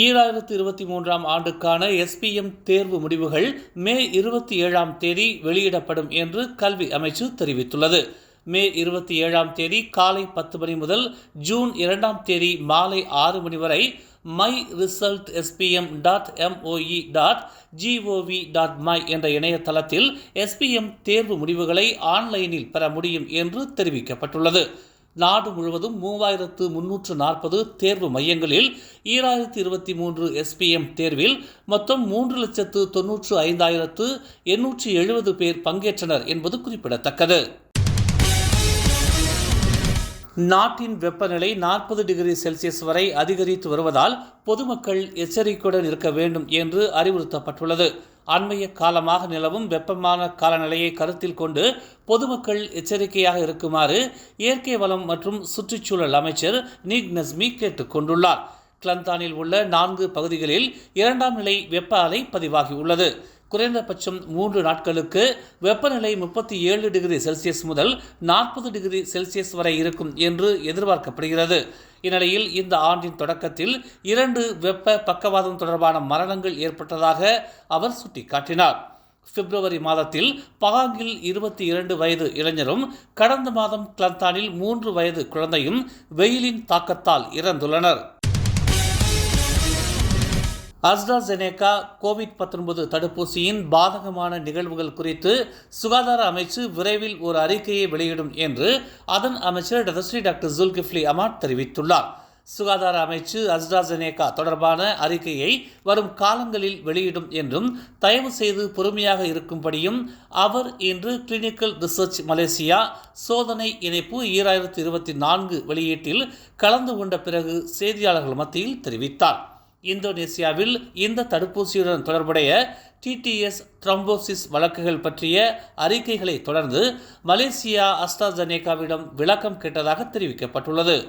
ஈராயிரத்தி இருபத்தி மூன்றாம் ஆண்டுக்கான எஸ்பிஎம் தேர்வு முடிவுகள் மே இருபத்தி ஏழாம் தேதி வெளியிடப்படும் என்று கல்வி அமைச்சு தெரிவித்துள்ளது. மே இருபத்தி ஏழாம் தேதி காலை பத்து மணி முதல் ஜூன் இரண்டாம் தேதி மாலை ஆறு மணி வரை my result SPM dot MOE dot GOV dot my என்ற இணையதளத்தில் எஸ்பிஎம் தேர்வு முடிவுகளை ஆன்லைனில் பெற முடியும் என்று தெரிவிக்கப்பட்டுள்ளது. நாடு முழுவதும் மூவாயிரத்து முன்னூற்று நாற்பது தேர்வு மையங்களில் ஈராயிரத்து இருபத்தி மூன்று எஸ்பிஎம் தேர்வில் மொத்தம் மூன்று லட்சத்து தொன்னூற்று ஐந்தாயிரத்து எண்ணூற்றி எழுபது பேர் பங்கேற்றனர் என்பது குறிப்பிடத்தக்கது. நாட்டின் வெப்பநிலை நாற்பது டிகிரி செல்சியஸ் வரை அதிகரித்து வருவதால் பொதுமக்கள் எச்சரிக்கையுடன் இருக்க வேண்டும் என்று அறிவுறுத்தப்பட்டுள்ளது. அண்மைய காலமாக நிலவும் வெப்பமான காலநிலையை கருத்தில் கொண்டு பொதுமக்கள் எச்சரிக்கையாக இருக்குமாறு இயற்கை வளம் மற்றும் சுற்றுச்சூழல் அமைச்சர் நீக் நஸ்மி கேட்டுக்கொண்டுள்ளார் கிளந்தானில் உள்ள நான்கு பகுதிகளில் இரண்டாம் நிலை வெப்ப அலை பதிவாகியுள்ளது. குறைந்தபட்சம் மூன்று நாட்களுக்கு வெப்பநிலை முப்பத்தி ஏழு டிகிரி செல்சியஸ் முதல் நாற்பது டிகிரி செல்சியஸ் வரை இருக்கும் என்று எதிர்பார்க்கப்படுகிறது. இந்நிலையில் இந்த ஆண்டின் தொடக்கத்தில் இரண்டு வெப்ப பக்கவாதம் தொடர்பான மரணங்கள் ஏற்பட்டதாக அவர் சுட்டிக்காட்டினார். பிப்ரவரி மாதத்தில் பகாங்கில் இருபத்தி இரண்டு வயது இளைஞரும் கடந்த மாதம் கிளந்தானில் மூன்று வயது குழந்தையும் வெயிலின் தாக்கத்தால் இறந்துள்ளனர். அஸ்ட்ராசெனேகா கோவிட் பத்தொன்பது தடுப்பூசியின் பாதகமான நிகழ்வுகள் குறித்து சுகாதார அமைச்சு விரைவில் ஒரு அறிக்கையை வெளியிடும் என்று அதன் அமைச்சர் டதஸ்ரீ டாக்டர் ஜுல்கிஃப்லி அமாட் தெரிவித்துள்ளார். சுகாதார அமைச்சு அஸ்ட்ராசெனேகா தொடர்பான அறிக்கையை வரும் காலங்களில் வெளியிடும் என்றும் தயவு செய்து பொறுமையாக இருக்கும்படியும் அவர் இன்று கிளினிக்கல் ரிசர்ச் மலேசியா சோதனை இணைப்பு ஈராயிரத்தி இருபத்தி நான்கு வெளியீட்டில் கலந்து கொண்ட பிறகு செய்தியாளர்கள் மத்தியில் தெரிவித்தார். இந்தோனேசியாவில் இந்த தடுப்பூசியுடன் தொடர்புடைய டிடிஎஸ் த்ரம்போசிஸ் வழக்குகள் பற்றிய அறிக்கைகளை தொடர்ந்து மலேசியா அஸ்டாஜனேகாவிடம் விளக்கம் கேட்டதாக தெரிவிக்கப்பட்டுள்ளது.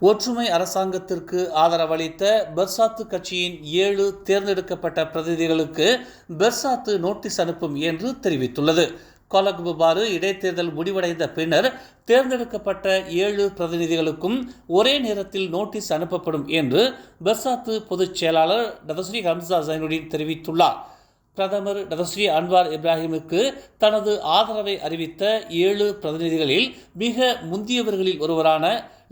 ஒற்றுமை அரசாங்கத்திற்கு ஆதரவளித்த பெர்சாத்து கட்சியின் ஏழு தேர்ந்தெடுக்கப்பட்ட பிரதிநிதிகளுக்கு பெர்சாத்து நோட்டீஸ் அனுப்பும் என்று தெரிவித்துள்ளது. கொலகுபாறு இடைத்தேர்தல் முடிவடைந்த பின்னர் தேர்ந்தெடுக்கப்பட்ட ஏழு பிரதிநிதிகளுக்கும் ஒரே நேரத்தில் நோட்டீஸ் அனுப்பப்படும் என்று பெர்சாத்து பொதுச் செயலாளர் டதஸ்ரீ ஹம்சா ஜைனுடின் தெரிவித்துள்ளார். பிரதமர் டதஸ்ரீ அன்வார் இப்ராஹிமுக்கு தனது ஆதரவை அறிவித்த ஏழு பிரதிநிதிகளில் மிக முந்தியவர்களில் ஒருவரான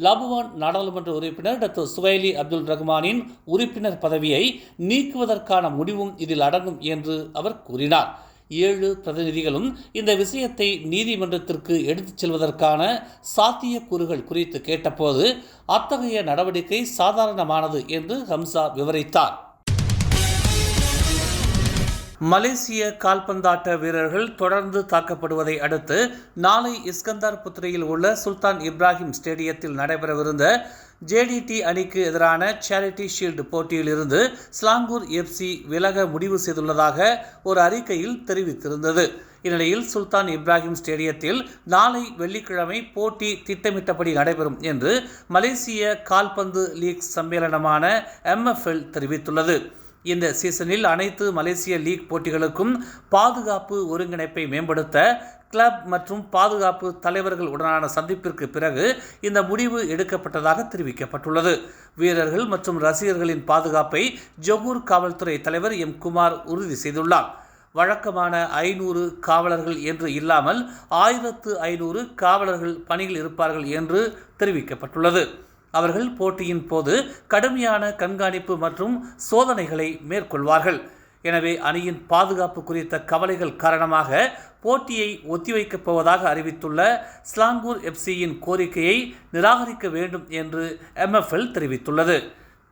லபுவான் நாடாளுமன்ற உறுப்பினர் டாக்டர் சுவைலி அப்துல் ரஹ்மானின் உறுப்பினர் பதவியை நீக்குவதற்கான முடிவும் இதில் அடங்கும் என்று அவர் கூறினார். ஏழு பிரதிநிதிகளும் இந்த விஷயத்தை நீதிமன்றத்திற்கு எடுத்துச் செல்வதற்கான சாத்தியக்கூறுகள் குறித்து கேட்டபோது அத்தகைய நடவடிக்கை சாதாரணமானது என்று ஹம்சா விவரித்தார். மலேசிய கால்பந்தாட்ட வீரர்கள் தொடர்ந்து தாக்கப்படுவதை அடுத்து நாளை இஸ்கந்தார் புத்திரையில் உள்ள சுல்தான் இப்ராஹிம் ஸ்டேடியத்தில் நடைபெறவிருந்த ஜேடிடி அணிக்கு எதிரான சேரிட்டி ஷீல்டு போட்டியிலிருந்து ஸ்லாங்கூர் எஃப்சி விலக முடிவு செய்துள்ளதாக ஒரு அறிக்கையில் தெரிவித்திருந்தது. இந்நிலையில் சுல்தான் இப்ராஹிம் ஸ்டேடியத்தில் நாளை வெள்ளிக்கிழமை போட்டி திட்டமிட்டபடி நடைபெறும் என்று மலேசிய கால்பந்து லீக் சம்மேளனமான எம்எஃப்எல் தெரிவித்துள்ளது. இந்த சீசனில் அனைத்து மலேசிய லீக் போட்டிகளுக்கும் பாதுகாப்பு ஒருங்கிணைப்பை மேம்படுத்த கிளப் மற்றும் பாதுகாப்பு தலைவர்கள் உடனான சந்திப்பிற்கு பிறகு இந்த முடிவு எடுக்கப்பட்டதாக தெரிவிக்கப்பட்டுள்ளது. வீரர்கள் மற்றும் ரசிகர்களின் பாதுகாப்பை ஜொகூர் காவல்துறை தலைவர் எம். குமார் உறுதி செய்துள்ளார். வழக்கமான ஐநூறு காவலர்கள் என்று இல்லாமல் ஆயிரத்து ஐநூறு காவலர்கள் பணியில் இருப்பார்கள் என்று தெரிவிக்கப்பட்டுள்ளது. அவர்கள் போட்டியின் போது கடுமையான கண்காணிப்பு மற்றும் சோதனைகளை மேற்கொள்வார்கள். எனவே அணியின் பாதுகாப்பு குறித்த கவலைகள் காரணமாக போட்டியை ஒத்திவைக்கப் போவதாக அறிவித்துள்ள ஸ்லாங்கூர் எஃப்சியின் கோரிக்கையை நிராகரிக்க வேண்டும் என்று எம்எஃப்எல் தெரிவித்துள்ளது.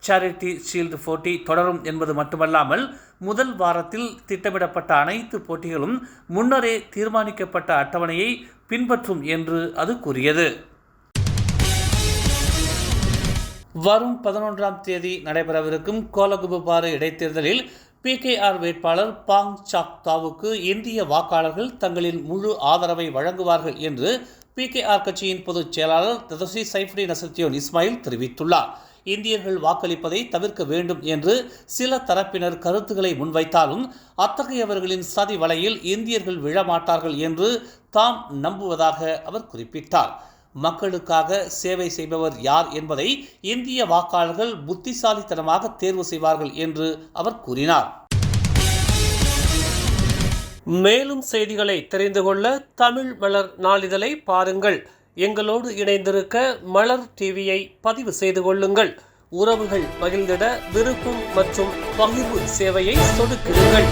சேரிட்டி ஷீல்டு போட்டி தொடரும் என்பது மட்டுமல்லாமல் முதல் வாரத்தில் திட்டமிடப்பட்ட அனைத்து போட்டிகளும் முன்னரே தீர்மானிக்கப்பட்ட அட்டவணையை பின்பற்றும் என்று அது கூறியது. வரும் பதினொன்றாம் தேதி நடைபெறவிருக்கும் கோலகுபாறு இடைத்தேர்தலில் பிகேஆர் வேட்பாளர் பாங் சாக் தாவுக்கு இந்திய வாக்காளர்கள் தங்களின் முழு ஆதரவை வழங்குவார்கள் என்று பிகேஆர் கட்சியின் பொதுச் செயலாளர் ததசி சைஃப்ரி நசத்தியோன் இஸ்மாயில் தெரிவித்துள்ளார். இந்தியர்கள் வாக்களிப்பதை தவிர்க்க வேண்டும் என்று சில தரப்பினர் கருத்துக்களை முன்வைத்தாலும் அத்தகையவர்களின் சதி வலையில் இந்தியர்கள் விழமாட்டார்கள் என்று தாம் நம்புவதாக அவர் குறிப்பிட்டார். மக்களுக்காக சேவை செய்பவர் யார் என்பதை இந்திய வாக்காளர்கள் புத்திசாலித்தனமாக தேர்வு செய்வார்கள் என்று அவர் கூறினார். மேலும் செய்திகளை தெரிந்து கொள்ள தமிழ் மலர் நாளிதழை பாருங்கள். எங்களோடு இணைந்திருக்க மலர் டிவியை பதிவு செய்து கொள்ளுங்கள். உறவுகள் மகிழ்ந்திட விருப்பம் மற்றும் பகிர்வு சேவையை சொடுக்குங்கள்